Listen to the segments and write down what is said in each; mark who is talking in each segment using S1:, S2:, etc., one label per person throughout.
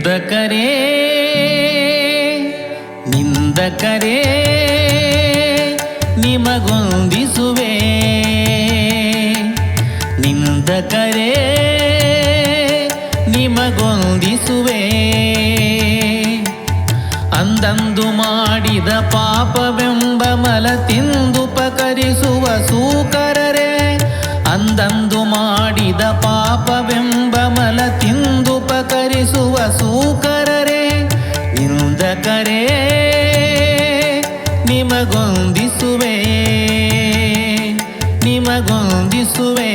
S1: ನಿಂದಕರೇ ನಿಂದಕರೇ ನಿಮಗೊಂದಿಸುವೆ. ನಿಂದಕರೇ ನಿಮಗೊಂದಿಸುವೆ. ಅಂದಂದು ಮಾಡಿದ ಪಾಪವೆಂಬ ಮಲ ತಿಂದುಪಕರಿಸುವ ಸೂಕರರೇ ನಿಮಗೊಂದಿಸುವೆ ನಿಮಗೊಂದಿಸುವೆ.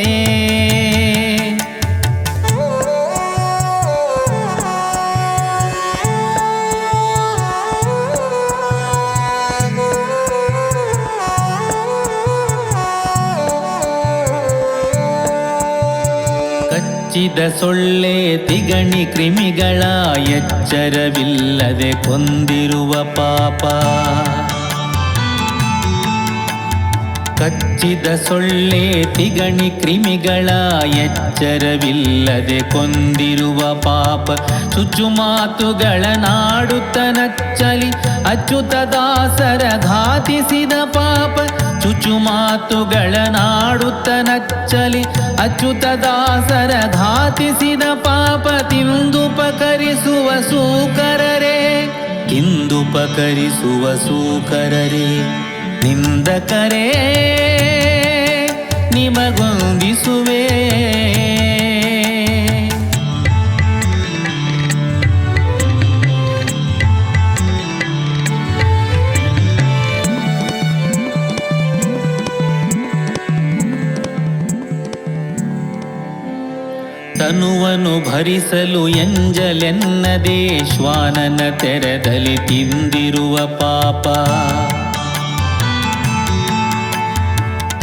S1: ಕಚ್ಚಿದ ಸೊಳ್ಳೆ ತಿಗಣಿ ಕ್ರಿಮಿಗಳ ಎಚ್ಚರವಿಲ್ಲದೆ ಕೊಂದಿರುವ ಪಾಪ. ಕಚ್ಚಿದ ಸೊಳ್ಳೆ ತಿಗಣಿ ಕ್ರಿಮಿಗಳ ಎಚ್ಚರವಿಲ್ಲದೆ ಕೊಂದಿರುವ ಪಾಪ ಚುಚ್ಚು ಮಾತುಗಳ ನಾಡುತ್ತ ನಚ್ಚಲಿ ಅಚ್ಯುತ ದಾಸರ ಘಾತಿಸಿದ ಪಾಪ ಚುಚ್ಚು ಮಾತುಗಳ ನಾಡುತ್ತ ನಚ್ಚಲಿ ಅಚ್ಯುತ ದಾಸರ ಘಾತಿಸಿದ ಪಾಪ ತಿಂದುಪಕರಿಸುವ ಸೂಕರರೇ ತಿಂದುಪಕರಿಸುವ ಸೂಕರರೇ. ನಿಂದಕರೇ ನಿಮಗೊಂದಿಸುವೆ. ತನುವನು ಭರಿಸಲು ಎಂಜಲೆನ್ನದೇ ಶ್ವಾನನ ತೆರೆದಲಿ ತಿಂದಿರುವ ಪಾಪ.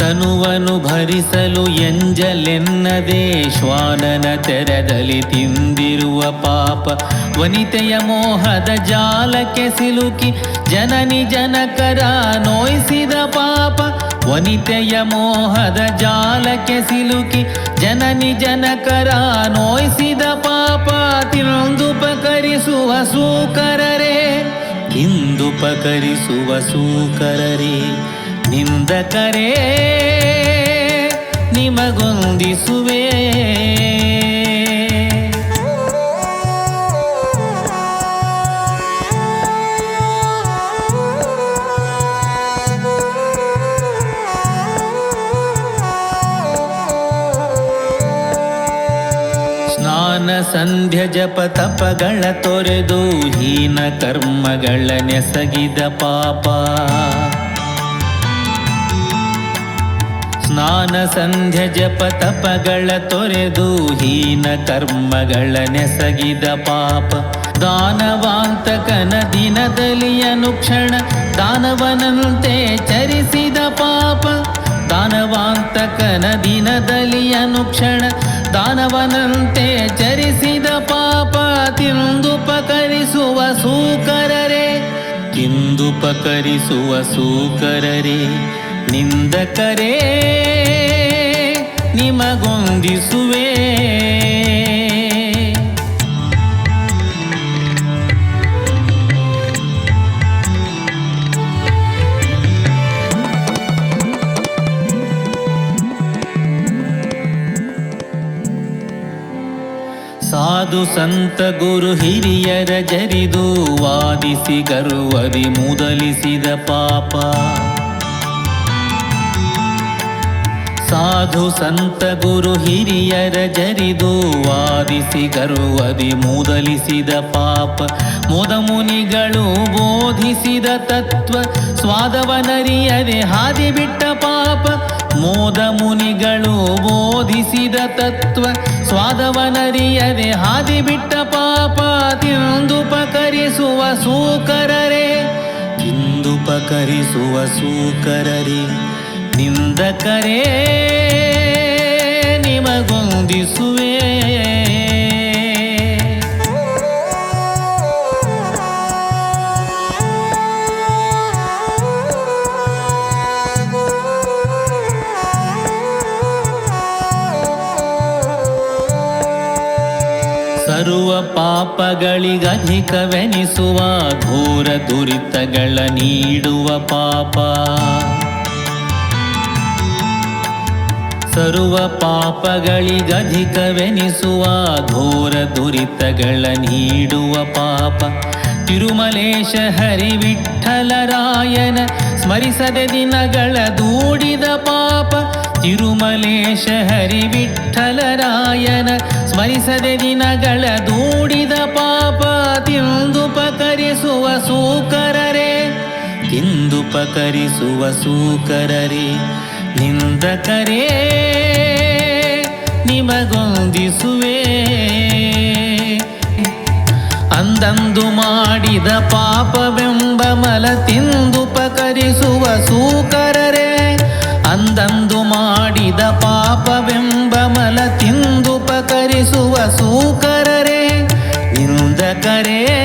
S1: ತನುವನು ಭರಿಸಲು ಎಂಜಲೆನ್ನದೇ ಶ್ವಾನನ ತೆರೆದಲಿ ತಿಂದಿರುವ ಪಾಪ. ವನಿತೆಯ ಮೋಹದ ಜಾಲಕ್ಕೆ ಸಿಲುಕಿ ಜನನಿ ಜನಕರ ನೋಯಿಸಿದ ಪಾಪ. ವನಿತೆಯ ಮೋಹದ ಜಾಲಕ್ಕೆ ಸಿಲುಕಿ ಜನನಿ ಜನಕರ ನೋಯಿಸಿದ ಪಾಪ. ತಿಂದುಪಕರಿಸುವ ಸೂಕರರೇ ಇಂದುಪಕರಿಸುವ ಸೂಕರರೇ. ನಿಂದಕರೇ ನಿಮಗೊಂದಿಸುವೆ. ಸಂಧ್ಯ ಜಪ ತಪಗಳ ತೊರೆದು ಹೀನ ಕರ್ಮಗಳ ನೆಸಗಿದ ಪಾಪ. ಸ್ನಾನ ಸಂಧ್ಯ ಜಪ ತಪಗಳ ತೊರೆದು ಹೀನ ಕರ್ಮಗಳ ನೆಸಗಿದ ಪಾಪ. ದಾನವಾಂತಕನ ದಿನದಲ್ಲಿ ಅನುಕ್ಷಣ ದಾನವನಂತೆ ಚರಿಸಿದ ಪಾಪ. ದಾನವಾಂತಕನ ದಿನದಲ್ಲಿ ಅನುಕ್ಷಣ ದಾನವನಂತೆ ಚರಿಸಿದ ಪಾಪ. ತಿಂದುಪಕರಿಸುವ ಸೂಕರರೇ ತಿಂದುಪಕರಿಸುವ ಸೂಕರರೇ. ನಿಂದಕರೇ ನಿಮಗೊಂದಿಸುವೆ. ಸಾಧು ಸಂತ ಗುರು ಹಿರಿಯರ ಜರಿದು ವಾದಿಸಿ ಗರುವರಿ ಮುದಲಿಸಿದ ಪಾಪ. ಸಾಧು ಸಂತ ಗುರು ಹಿರಿಯರ ಜರಿದು ವಾದಿಸಿ ಗರ್ವದಿ ಮೂದಲಿಸಿದ ಪಾಪ. ಮೋದ ಮುನಿಗಳು ಬೋಧಿಸಿದ ತತ್ವ ಸ್ವಾದವನರಿಯದೆ ಹಾದಿ ಬಿಟ್ಟ ಪಾಪ. ಮೋದ ಮುನಿಗಳು ಬೋಧಿಸಿದ ತತ್ವ ಸ್ವಾದವನರಿಯದೆ ಹಾದಿ ಬಿಟ್ಟ ಪಾಪ. ತಿಂದುಪಕರಿಸುವ ಸೂಕರರೇ ತಿಂದುಪಕರಿಸುವ ಸೂಕರರೇ. ನಿಂದಕರೇ ನಿಮಗೊಂದಿಸುವೆ. ಸರ್ವ ಪಾಪ ಪಾಪಗಳಿಗಧಿಕವೆನಿಸುವ ಘೋರ ದುರಿತಗಳ ನೀಡುವ ಪಾಪ. ಸರ್ವ ಪಾಪಗಳಿಗಧಿಕವೆನಿಸುವ ಘೋರ ದುರಿತಗಳ ನೀಡುವ ಪಾಪ. ತಿರುಮಲೇಶ ಹರಿವಿಠಲರಾಯನ ಸ್ಮರಿಸದೆ ದಿನಗಳ ದೂಡಿದ ಪಾಪ. ತಿರುಮಲೇಶ ಹರಿವಿಠಲರಾಯನ ಸ್ಮರಿಸದೆ ದಿನಗಳ ದೂಡಿದ ಪಾಪ. ತಿಂದುಪಕರಿಸುವ ಸೂಕರರೇ ತಿಂದುಪಕರಿಸುವ ಸೂಕರರೇ. ನಿಂದಕರೇ ನಿಮಗೊಂದಿಸುವೆ. ಅಂದಂದು ಮಾಡಿದ ಪಾಪವೆಂಬ ಮಲ ತಿಂದುಪಕರಿಸುವ ಸೂಕರರೆ. ಅಂದಂದು ಮಾಡಿದ ಪಾಪವೆಂಬ ಮಲ ತಿಂದುಪಕರಿಸುವ ಸೂಕರರೆ. ನಿಂದಕರೇ ನಿಮಗೊಂದಿ